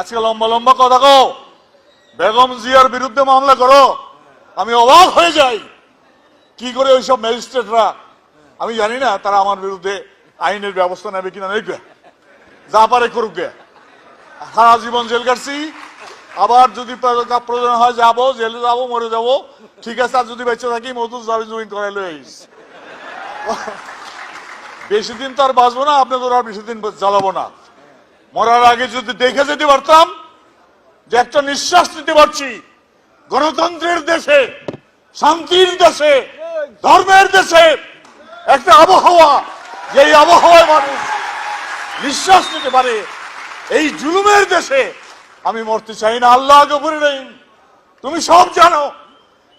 আজকে লম্বা লম্বা কথা কো বেগম জিয়ার বিরুদ্ধে মামলা করো। আমি অবাক হয়ে যাই। কি করে ওইসব ম্যাজিস্ট্রেটরা? আমি জানি না তারা আমার বিরুদ্ধে আইনের ব্যবস্থা নেবে কিনা নেই যা পারে করুক গে। সারা জীবন জেল কাটছি আবার যদি প্রয়োজন হয় যাব, জেলে যাব, মরে যাব। ঠিক আছে, আর যদি বেঁচে থাকি, মধুর যাবে জয়েন করাই লই আইস। বেশি দিন তো আর বাঁচবো না, আপনাদের আর বেশি দিন জ্বালাবো না। মরার আগে যদি দেখে যেতে পারতাম যে একটা নিঃশ্বাস নিতে পারছি, গণতন্ত্রের দেশে, শান্তির দেশে, ধর্মের দেশে একটা আবহাওয়া যে আবহাওয়ায় মানুষ নিঃশ্বাস নিতে পারে, এই জুলুমের দেশে আমি মরতে চাই না। আল্লাহ গফুর রহিম, তুমি সব জানো,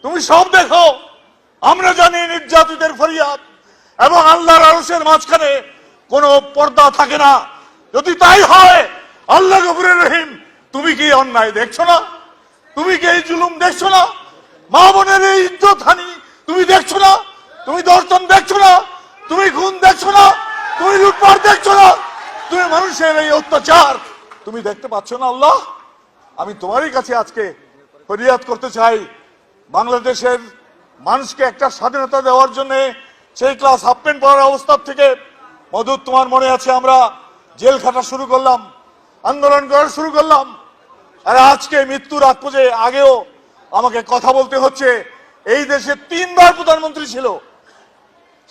তুমি সব দেখো। আমরা জানি নির্যাতিতের ফরিয়াদ এবং আল্লাহর আরসের মাঝখানে কোনো পর্দা থাকে না। যদি তাই হয়, আল্লাহ গফুরের রহিম, তুমি কি অন্যায় দেখছ না? তুমি কি এই জুলুম দেখছ না? মা বোনের এই ইজ্জত হানি তুমি দেখছ না? তুমি দর্শন দেখছ না? তুমি খুন দেখছ না? তুমি লুটপাট দেখছ না? তুমি মানুষের এই অত্যাচার তুমি দেখতে পাচ্ছ না, আল্লাহ? আমি তোমারই কাছে আজকে ফরিয়াদ করতে চাই। বাংলাদেশের মানুষকে একটা স্বাধীনতা দেওয়ার জন্য সেই ক্লাস হাফ প্যান্ট পড়ার অবস্থা থেকে, মধুর তোমার মনে আছে আমরা? জেল খাটা শুরু করলাম, আন্দোলন করা শুরু করলাম, আর আজকে মৃত্যুর আগ পর্যন্ত আগেও আমাকে কথা বলতে হচ্ছে, এই দেশে তিনবার প্রধানমন্ত্রী ছিল।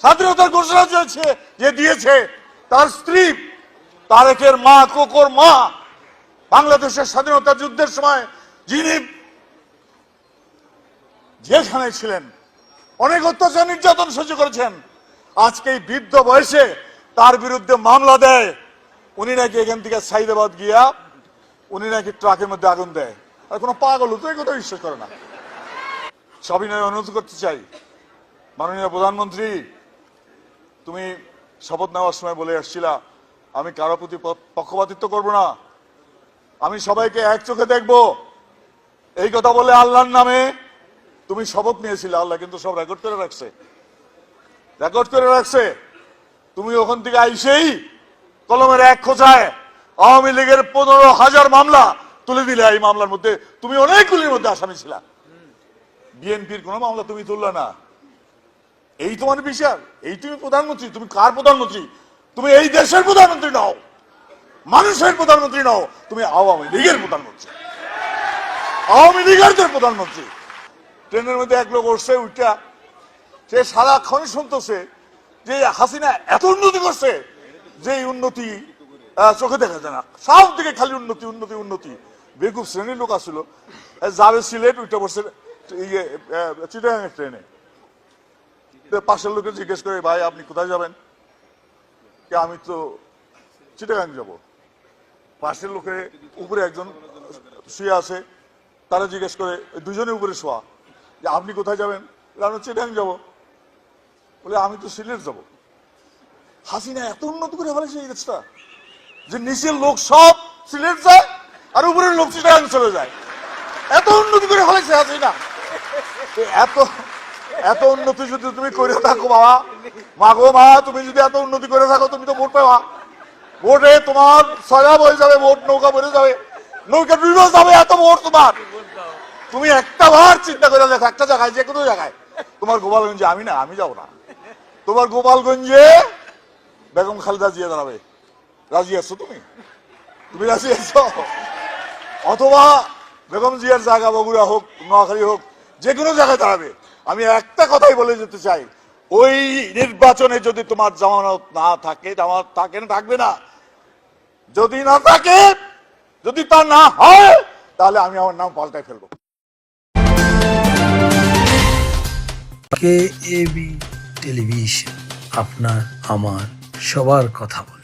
স্বাধীনতার ঘোষণা চলছে যে দিয়েছে, তার স্ত্রী, তারেকের মা, কোকর মা, বাংলাদেশের স্বাধীনতা যুদ্ধের সময় যিনি যেখানে ছিলেন, অনেক অত্যাচার নির্যাতন সহ্য করেছেন, আজকে এই বৃদ্ধ বয়সে তার বিরুদ্ধে মামলা দেয়। উনি নাকি এখান থেকে সাইদাবাদ গিয়া উনি নাকি ট্রাকের মধ্যে আগুন দেয়। আর কোনো পাগল তো এই কথা বিশ্বাস করে না। সবিনয় অনুরোধ করতে চাই। মাননীয় প্রধানমন্ত্রী, তুমি শপথ নেওয়ার সময় বলে আসছিলা, আমি কারও প্রতি পক্ষপাতিত্ব করব না। আমি সবাইকে এক চোখে দেখব। এই কথা বলে আল্লাহর নামে তুমি শপথ নিয়েছিলে, আল্লাহ কিন্তু সব রেকর্ড করে রাখছে। রেকর্ড করে রাখছে। তুমি ওখান থেকে আইসেই কলমের এক খোঁচায় আওয়ামী লীগের পনেরো হাজার মামলা তুলে দিলে এই মামলার মধ্যে। তুমি অনেকগুলির মধ্যে আসামি ছিলা। বিএনপির কোনো মামলা তুমি তুললে না। এই তোমার বিচার এই তুমি প্রধানমন্ত্রী, তুমি কার প্রধানমন্ত্রী? তুমি এই দেশের প্রধানমন্ত্রী নও। মানুষের প্রধানমন্ত্রী নও। তুমি আওয়ামী লীগের প্রধানমন্ত্রী। আওয়ামী লীগের প্রধানমন্ত্রী। ট্রেনের মধ্যে এক লোক উঠছে উঠা সে সারাক্ষণ শুনতেছে যে হাসিনা এত উন্নতি করছে। যে উন্নতি চোখে দেখা যায় না। সব দিকে খালি উন্নতি উন্নতি উন্নতি। বেকুব শ্রেণির লোক আসছিল আহ, যাবে সিলেট উঠে বসে ইয়ে চিটাগাং ট্রেনে। পাশের লোকে জিজ্ঞেস করে ভাই আপনি কোথায় যাবেন? আমি তো চিটাগাং যাব। পাশের লোকে উপরে একজন শুয়ে আছে তারা জিজ্ঞেস করে দুজনে উপরে শোয়া? যে আপনি কোথায় যাবেন? আমি চিটাগাং যাব। বলে আমি তো সিলেট যাব। হাসিনা এত উন্নত করে ফেলেছে এই দেশটা যে নিচের লোক সব সিলেট যায় আর উপরের লোক চিটাগাং চলে যায়। এত উন্নতি করে ফেলেছে হাসিনা। এত এত উন্নতি যদি তুমি করে থাকো বাবা মা গো মা, তুমি যদি এত উন্নতি করে থাকো, তুমি তো ভোট পাবা। ভোটে তোমার সজা হয়ে যাবে, ভোট নৌকা বেড়ে যাবে। নৌকা ডুবে যাবে, এত ভোট তোমার। তুমি একটা বার চিন্তা করে দেখো, একটা জায়গায়, যে কোনো জায়গায়। তোমার গোপালগঞ্জে আমি না, আমি যাব না। তোমার গোপালগঞ্জে বেগম খালেদা জিয়া দাঁড়াবে। রাজি আছো তুমি? তুমি রাজি আছো? অথবা বেগম জিয়ার জায়গা বগুড়া হোক, নোয়াখালী হোক যে কোনো জায়গায় দাঁড়াবে। আমি একটা কথাই বলে যেতে চাই, ওই নির্বাচনে যদি তোমার জামানত না থাকে, জামানত থাকে না, থাকবে না। যদি না থাকে, যদি তা না হয়, তাহলে আমি আমার নাম পাল্টাই ফেলব। কে এবি টেলিভিশন, আপনার, আমার সবার কথা